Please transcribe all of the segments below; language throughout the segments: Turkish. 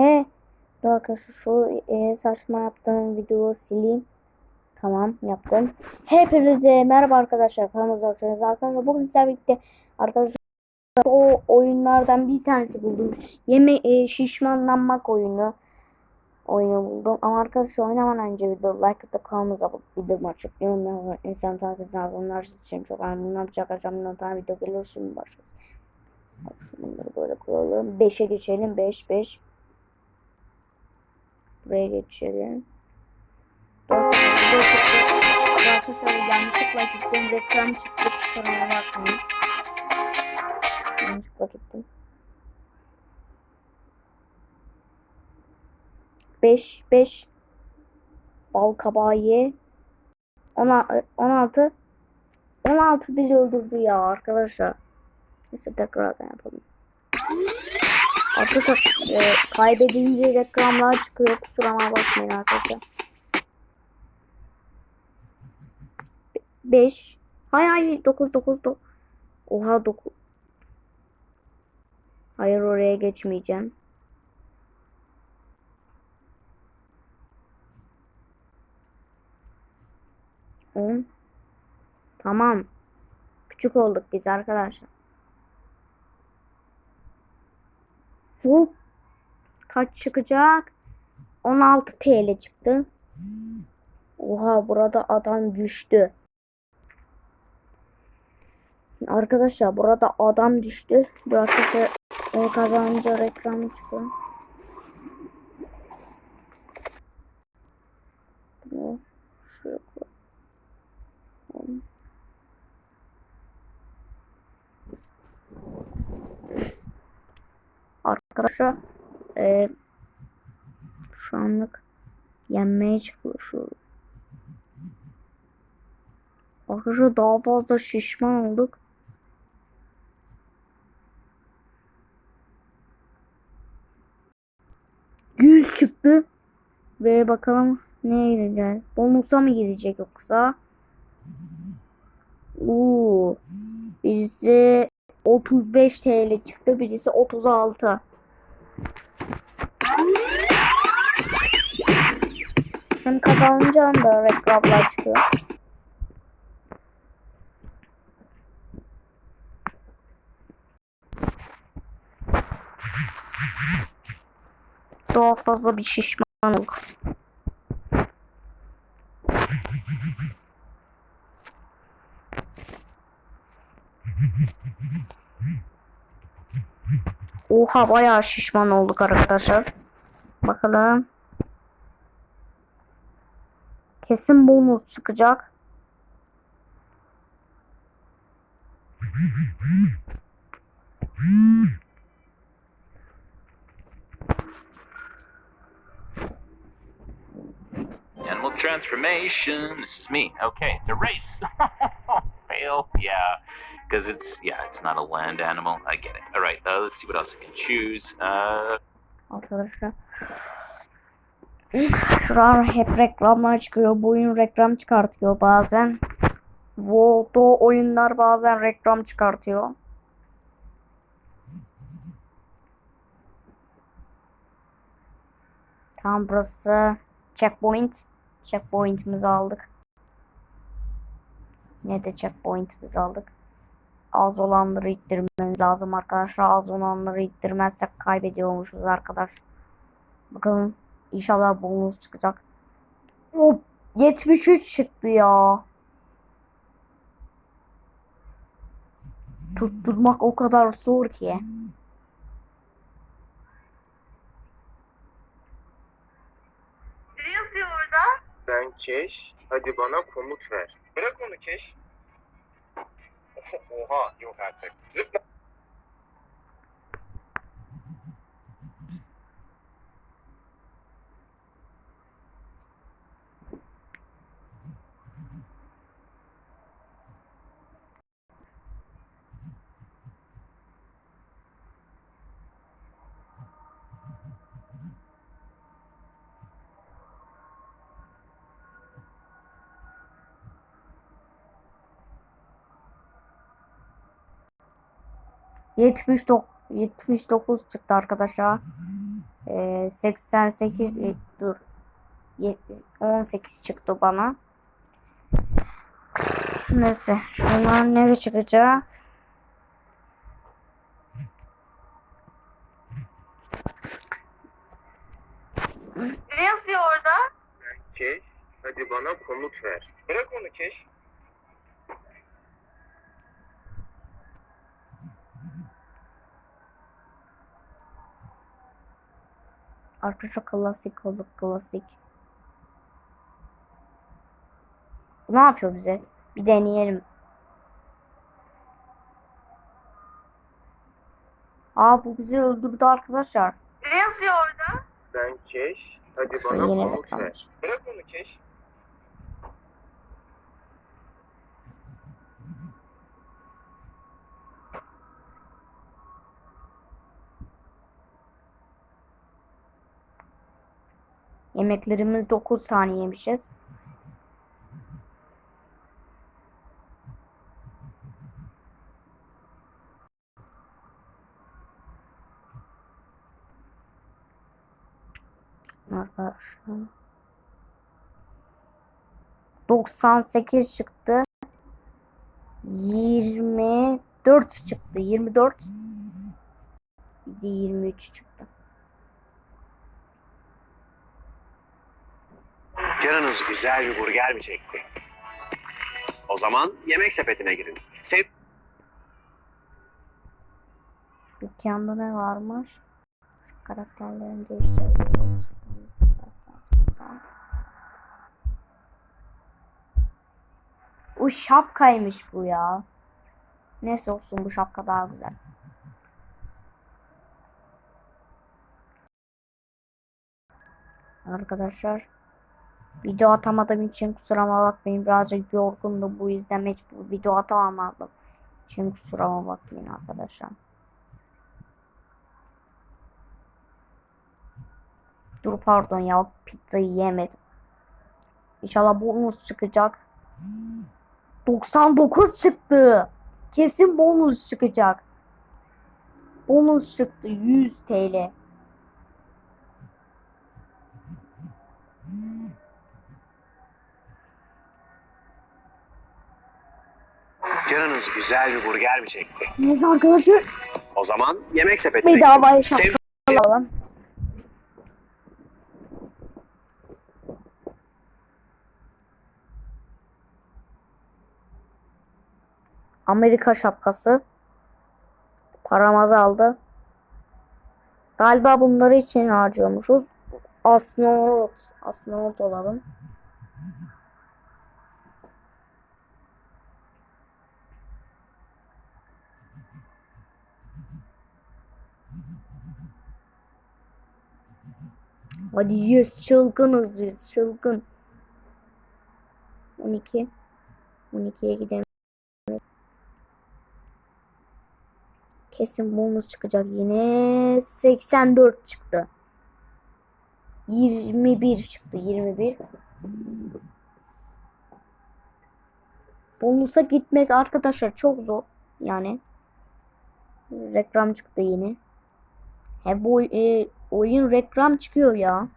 He. Dur arkadaşlar şu e, saçma yaptığım videoyu sileyim. Tamam yaptım. Hepinize merhaba arkadaşlar. Kanalımıza hoş geldiniz. Arkadaşlar bugün sizlerle birlikte arkadaşlar o oyunlardan bir tanesi buldum. Yeme e, şişmanlanmak oyunu oyunu buldum. Ama arkadaşlar oynamadan önce video like atıp kanalımıza video açıp yorum yazın. İnsan takip etseniz onlar sizin için çok önemli. Ne yapacak acaba tane video geliyor şimdi başlıyoruz. Şunları böyle koyalım. 5'e geçelim. 5 5. Buraya geçelim. 4 Arkadaşlar yanlışlıkla gittim. Reklam çıktı. Kusura bakmayın. Yanlışlıkla gittim. 5 5 Bal kabağı ye. 16 16 16 bizi öldürdü ya arkadaşlar. Neyse tekrardan yapalım. Artık e, kaybedince reklamlar çıkıyor. Kusura bakmayın arkadaşlar. 5 Hayır hayır 9 9 9 Oha 9 Hayır oraya geçmeyeceğim. On. Tamam. Küçük olduk biz arkadaşlar. Hop. Kaç çıkacak? 16 TL çıktı. Oha burada adam düştü. Arkadaşlar burada adam düştü. Arkadaşlar e, kazanınca reklam çıkıyor. Şuraya koyalım. Arkadaşlar e, şu anlık yenmeye çalışıyorum. Arkadaşlar daha fazla şişman olduk. Yüz çıktı. Ve bakalım neye gidecek? Bonusa mı gidecek yoksa? Oo. Birisi 35 TL çıktı. Birisi 36. Hem kazanınca da reklamlar çıkıyor. Daha fazla bir şişmanlık. Oha bayağı şişman olduk arkadaşlar. Bakalım. Kesin bonus çıkacak. Animal transformation. This is me. Okay, it's a race. Fail. Yeah, because it's yeah, it's not a land animal. I get it. All right, uh, let's see what else I can choose. Uh, Arkadaşlar. Şu an hep reklamlar çıkıyor. Bu oyun reklam çıkartıyor bazen. Voldo oyunlar bazen reklam çıkartıyor. Tamam burası checkpoint. Checkpoint'imizi aldık. Ne de checkpoint'imizi aldık. Az olanları ittirmemiz lazım arkadaşlar. Az olanları ittirmezsek kaybediyormuşuz arkadaş. Bakalım inşallah bonus çıkacak. Hop 73 çıktı ya. Tutturmak o kadar zor ki. Ne yazıyor orada? Ben Keş. Hadi bana komut ver. Bırak onu Keş. Oha yok artık. Zıpla. Yetmiş dok 79 çıktı arkadaşlar. Ee, 88 e, dur. Yet- 18 çıktı bana. Neyse. Şunlar ne çıkacak? Ne yazıyor orada? Keş, hadi bana komut ver. Bırak onu Keş. Arkadaşlar klasik olduk klasik. Bu ne yapıyor bize? Bir deneyelim. Aa bu bizi öldürdü arkadaşlar. Ne yazıyor orada? Ben Keş, hadi Şu bana ver. çıktı. Bırak onu Keş. Yemeklerimiz 9 saniye yemişiz. Arkadaşlar. 98 çıktı. 24 çıktı. 24. Bir de 23 çıktı. Canınız güzel bir burger mi çekti? O zaman yemek sepetine girin. Sev Dükkanda ne varmış? Şu karakterlerini. O şapkaymış bu ya. Neyse olsun bu şapka daha güzel. Arkadaşlar video atamadığım için kusuruma bakmayın. Birazcık yorgundum bu yüzden mecbur video atamadım. için kusuruma bakmayın arkadaşlar. Dur pardon ya pizzayı yemedim. İnşallah bonus çıkacak. 99 çıktı. Kesin bonus çıkacak. Bonus çıktı 100 TL. Canınız güzel bir burger mi çekti? Neyse arkadaşlar O zaman yemek sepetine bedavaya şapka alalım. Amerika şapkası. Param azaldı. Galiba bunları için harcıyormuşuz. Astronot. Astronot olalım. Hadi yes çılgınız biz çılgın. 12 12'ye gidelim. Kesin bonus çıkacak yine. 84 çıktı. 21 çıktı. 21. Bonusa gitmek arkadaşlar çok zor. Yani. Reklam çıktı yine. He bu e, oyun reklam çıkıyor ya.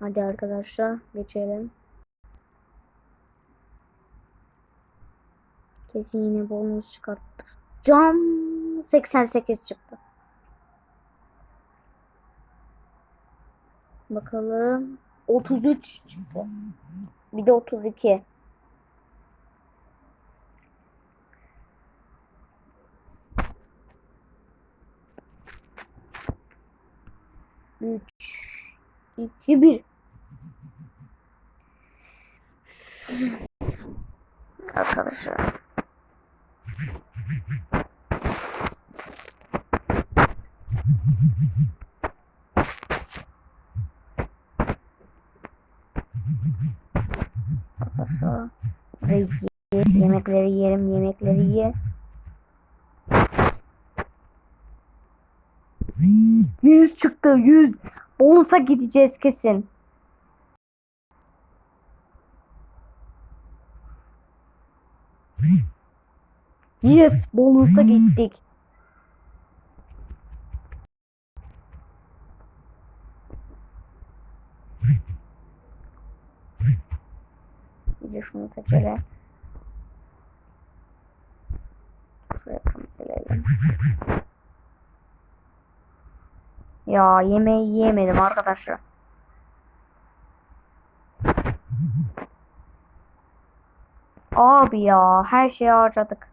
Hadi arkadaşlar geçelim. Kesin yine bonus çıkarttır. Cam 88 çıktı. Bakalım. 33 çıktı. Bir de 32. Üç, iki, bir. Arkadaşlar. Arkadaşlar. Yemekleri yerim, yemekleri ye. Yüz çıktı, yüz. Bonus'a gideceğiz kesin. Yes, bonus'a gittik. Bir de şunu seçelim. Şuraya kanseleyelim. Ya yemeği yiyemedim arkadaşlar. Abi ya her şeyi harcadık.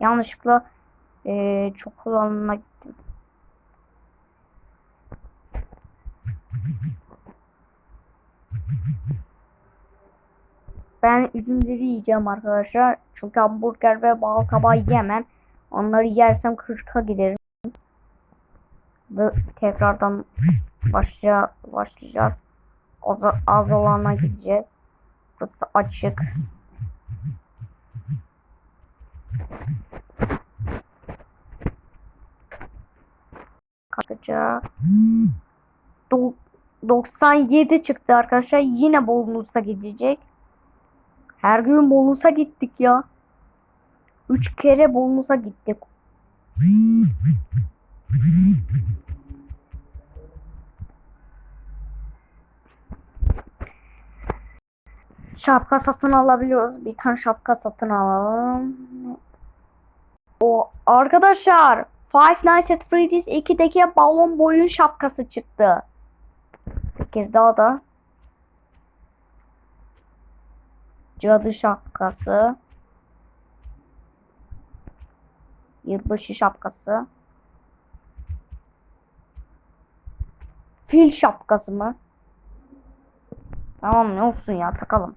Yanlışlıkla eee çok alanına gittim. Ben üzümleri yiyeceğim arkadaşlar. Çünkü hamburger ve bal kabağı yemem. Onları yersem 40'a giderim. Ve tekrardan başla, başlayacağız. Az, az alana gideceğiz. Burası açık. Kalkacak. Do- 97 çıktı arkadaşlar. Yine bonusa gidecek. Her gün bonusa gittik ya. 3 kere bonusa gittik. Şapka satın alabiliyoruz. Bir tane şapka satın alalım. O arkadaşlar Five Nights at Freddy's 2'deki balon boyun şapkası çıktı. Bir kez daha da cadı şapkası. Yılbaşı şapkası. Fil şapkası mı? Tamam ne olsun ya takalım.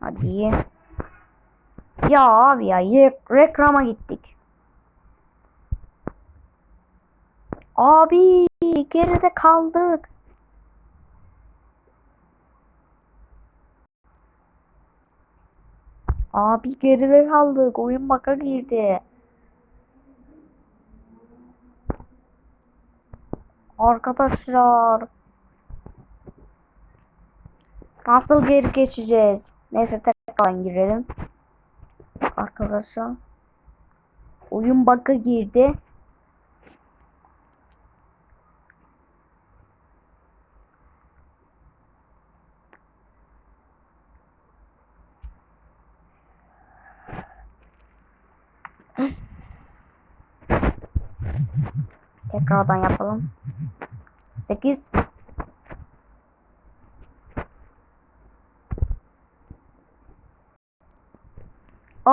Hadi. Ya abi ya reklama gittik. Abi geride kaldık. Abi geride kaldık. Oyun baka girdi. Arkadaşlar. Nasıl geri geçeceğiz? Neyse tekrardan girelim. Arkadaşlar. Oyun bug'a girdi. Tekrardan yapalım. 8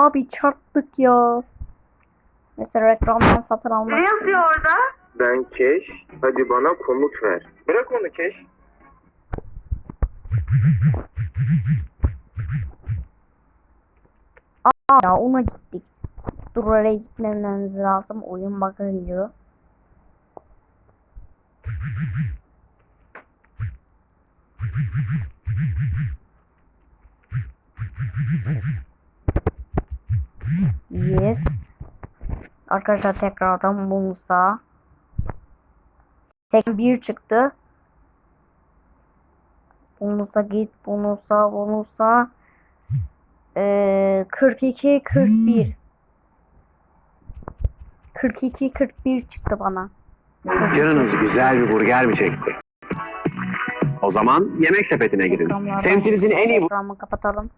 Abi çarptık ya. Mesela reklamdan satın Ne almak. yazıyor orada? Ben Keş. Hadi bana komut ver. Bırak onu Keş. Aa, ya ona gittik. Dur oraya gitmememiz lazım. Oyun bug'a giriyor. Yes. Arkadaşlar tekrardan bonusa. 81 çıktı. Bonusa git, bonusa, bonusa. Ee, 42, 41. 42, 41 çıktı bana. Canınız güzel bir burger mi çekti? O zaman yemek sepetine girin. Semtinizin en iyi Reklamı kapatalım.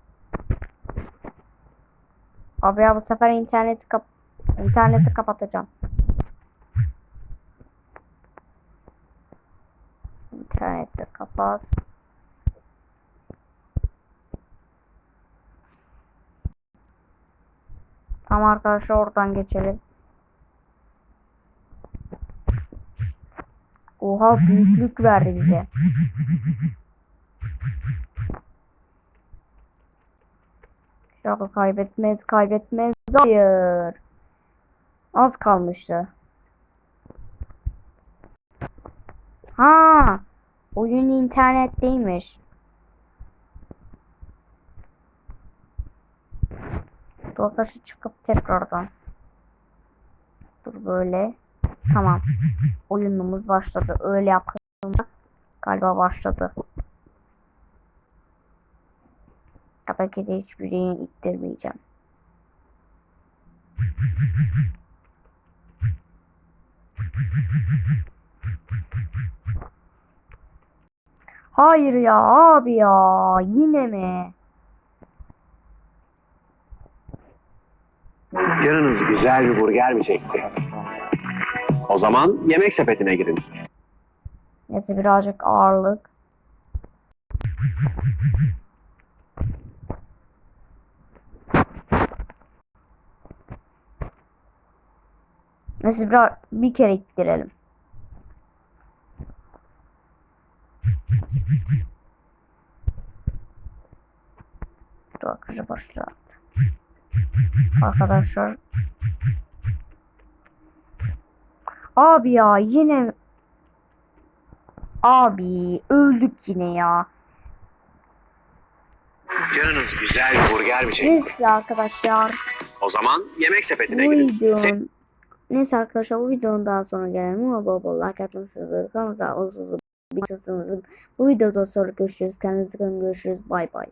Abi ya bu sefer interneti kap interneti kapatacağım. İnterneti kapat. Tamam arkadaşlar oradan geçelim. Oha büyüklük verdi bize. İnşallah kaybetmez, kaybetmez. Hayır. Az kalmıştı. Ha, Oyun internetteymiş. Arkadaşlar çıkıp tekrardan. Dur böyle. Tamam. Oyunumuz başladı. Öyle yaptığımda galiba başladı. Tabii ki de hiçbir yayın ittirmeyeceğim. Hayır ya abi ya yine mi? Canınız güzel bir burger mi çekti? O zaman yemek sepetine girin. Neyse birazcık ağırlık. Neyse biraz bir kere ittirelim. Dur arkadaşlar başlat. Arkadaşlar. Abi ya yine Abi öldük yine ya. Canınız güzel bir burger mi çekti? Neyse arkadaşlar O zaman yemek sepetine bu girin. videonun Neyse arkadaşlar bu videonun daha sonra gelelim ama bol bol like atmışsınızdır. Kanalımıza olsun. Bu videoda sonra görüşürüz. Kendinize. Görüşürüz. Bay bay.